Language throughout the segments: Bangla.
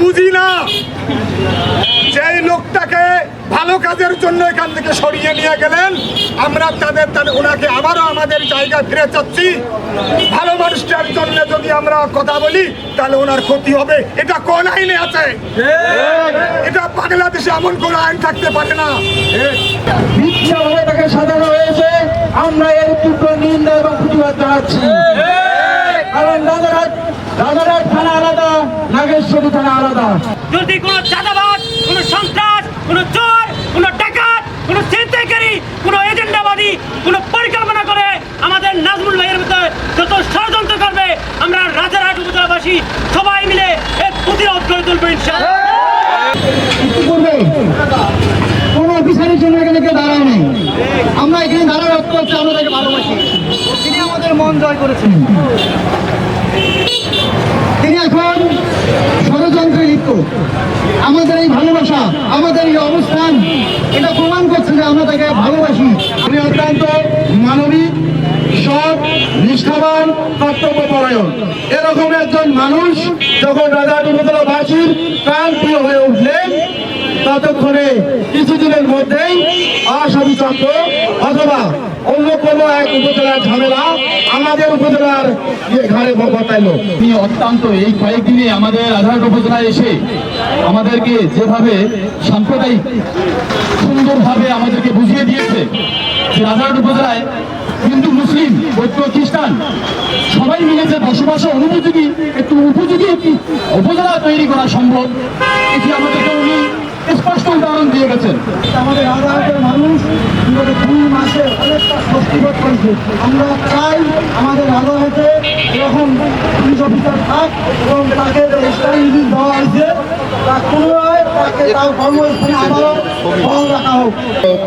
বুঝি না। যেই লোকটাকে ভালো কাজের জন্য এখান থেকে সরিয়ে নিয়ে গেলেন, আমরা তাদের ওনাকে আবারও আমাদের জায়গা ফিরে চাচ্ছি। ভালো মানুষটার জন্য যদি আমরা কথা বলি, তাহলে ওনার ক্ষতি হবে। এটা কোন আইনে আছে? এটা বাংলাদেশে এমন কোন আইন থাকতে পারে না। মিথ্যাভাবে তাকে সাজানো হয়েছে। আমরা এর তীব্র নিন্দা এবং প্রতিবাদ জানাচ্ছি কারণ রাজারহাট রাজারহাট থানা আলাদা নাগেশ্বরী থানা আলাদা যদি কোনো চাঁদাবাদ কোনো সন্ত্রাস কোনো চোর কোনো ডাকাত কোনো ছিনতাইকারী কোনো এজেন্ডাবাদী কোনো পরিকল্পনা করে আমাদের নাজমুল ভাইয়ের ভিতরে যত ষড়যন্ত্র করবে আমরা রাজারহাট উপজেলাবাসী সবাই মিলে এর প্রতিরোধ করে তুলবো ইনশাআল্লাহ। ইতিপূর্বে কোনো অফিসারের জন্য এখানে কেউ দাঁড়ায় নেই। আমরা এখানে দাঁড়ায় রক্ত করছি আমরা তাকে ভালোবাসি। তিনি আমাদের মন জয় করেছেন। তিনি এখন লিপ্ত আমাদের এই ভালোবাসা, আমাদের এই অবস্থান, এটা প্রমাণ করছে যে আমরা তাকে ভালোবাসি। আমি অত্যন্ত মানবিক, সৎ, নিষ্ঠাবান, কর্তব্যপরায়ণ। এরকম একজন মানুষ যখন রাজা উপজেলাবাসীর প্রাণ প্রিয় হয়ে উঠলেন ততক্ষণে কিছুদিনের মধ্যেই আসামি চক্র অথবা অন্য কোনো এক উপজেলার ঝামেলা আমাদের উপজেলার ইয়ে ঘাড়ে বতাইলো তিনি অত্যন্ত এই কয়েকদিনে আমাদের আধারহাট উপজেলায় এসে আমাদেরকে যেভাবে সাম্প্রদায়িক সুন্দরভাবে আমাদেরকে বুঝিয়ে দিয়েছে যে রাজারহাট উপজেলায় হিন্দু, মুসলিম, বৌদ্ধ, খ্রিস্টান সবাই মিলে যে বসবাসের অনুপযোগী, একটু উপযোগী একটি উপজেলা তৈরি করা সম্ভব, এটি আমাদেরকে উনি স্পষ্ট উদাহরণ দিয়ে গেছেন। আমাদের আধারের মানুষ বিগত দুই মাসে অনেকটা স্বস্তিবোধ করেছে। আমরা চাই আমাদের আদালতে এরকম পুলিশ অফিসার থাক এবং তাকে দেওয়া হয়েছে তা কোনো তাকে তার কর্মস্থানে আদালত রাখা হোক।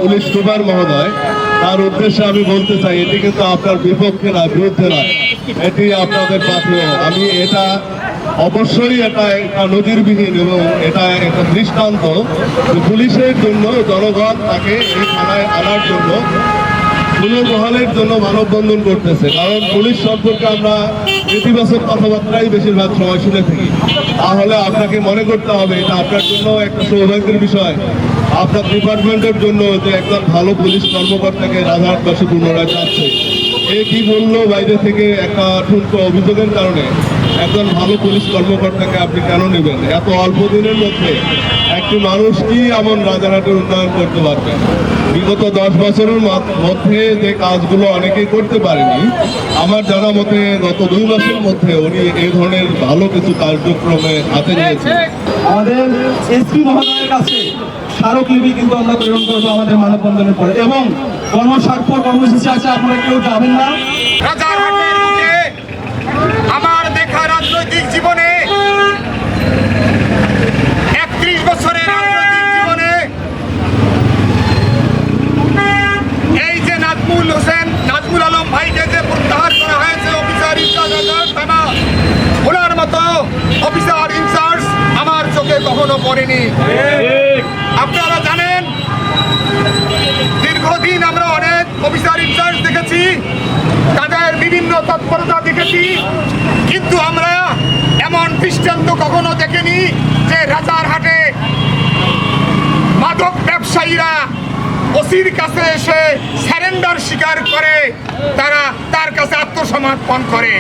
পুলিশ সুপার মহোদয় তার উদ্দেশ্যে আমি বলতে চাই এটি কিন্তু আপনার বিপক্ষে না বিরুদ্ধে না এটি আপনাদের পাথেয় আমি এটা অবশ্যই এটা একটা নজিরবিহীন এবং এটা একটা দৃষ্টান্ত। পুলিশের জন্য, জনগণ তাকে এই থানায় আনার জন্য, পুনর্বহালের জন্য মানববন্ধন করতেছে। কারণ পুলিশ সম্পর্কে আমরা নেতিবাচক কথাবার্তাই বেশিরভাগ সময় শুনে থাকি। তাহলে আপনাকে মনে করতে হবে, এটা আপনার জন্য একটা সৌভাগ্যের বিষয়। আপনার ডিপার্টমেন্টের জন্য যে একজন ভালো পুলিশ কর্মকর্তাকে রাধারবাসী পুনরায় চাচ্ছে এ কি বলল বাইরে থেকে একটা ঠুনকো অভিযোগের কারণে? একজন ভালো পুলিশ কর্মকর্তাকে আপনি কেন নেবেন? এত অল্প দিনের মধ্যে একটি মানুষ কি এমন রাজারহাটের উন্নয়ন করতে পারবেন বিগত দশ বছরের মধ্যে যে কাজগুলো অনেকেই করতে পারেনি আমার জানা মতে গত দুই মাসের মধ্যে উনি এই ধরনের ভালো কিছু কার্যক্রমে হাতে নিয়েছেন। আমাদের এসপি মহোদয়ের কাছে স্মারকলিপি কিন্তু আমরা প্রেরণ করব আমাদের মানববন্ধনের পরে। এবং গণস্বাক্ষর কর্মসূচি আছে আপনারা কেউ যাবেন না রাজারহাটের বুকে আমার দেখা রাজনৈতিক জীবনে, একত্রিশ বছরের জীবনে, এই যে নাজমুল হোসেন, নাজমুল আলম ভাইকে যে প্রত্যাহার করা হয়েছে, অফিসার ইনচার্জ ওনার মতো অফিসার ইনচার্জ আমার চোখে কখনো পড়েনি। আপনারা জানেন, দীর্ঘদিন আমরা অনেক অফিসার ইনচার্জ দেখেছি, তাদের বিভিন্ন তৎপরতা দেখেছি, কিন্তু আমরা দৃষ্টান্ত কখনো দেখেনি যে রাজার হাটে মাদক ব্যবসায়ীরা ওসির কাছে এসে স্যারেন্ডার স্বীকার করে, তারা তার কাছে আত্মসমর্পণ করে।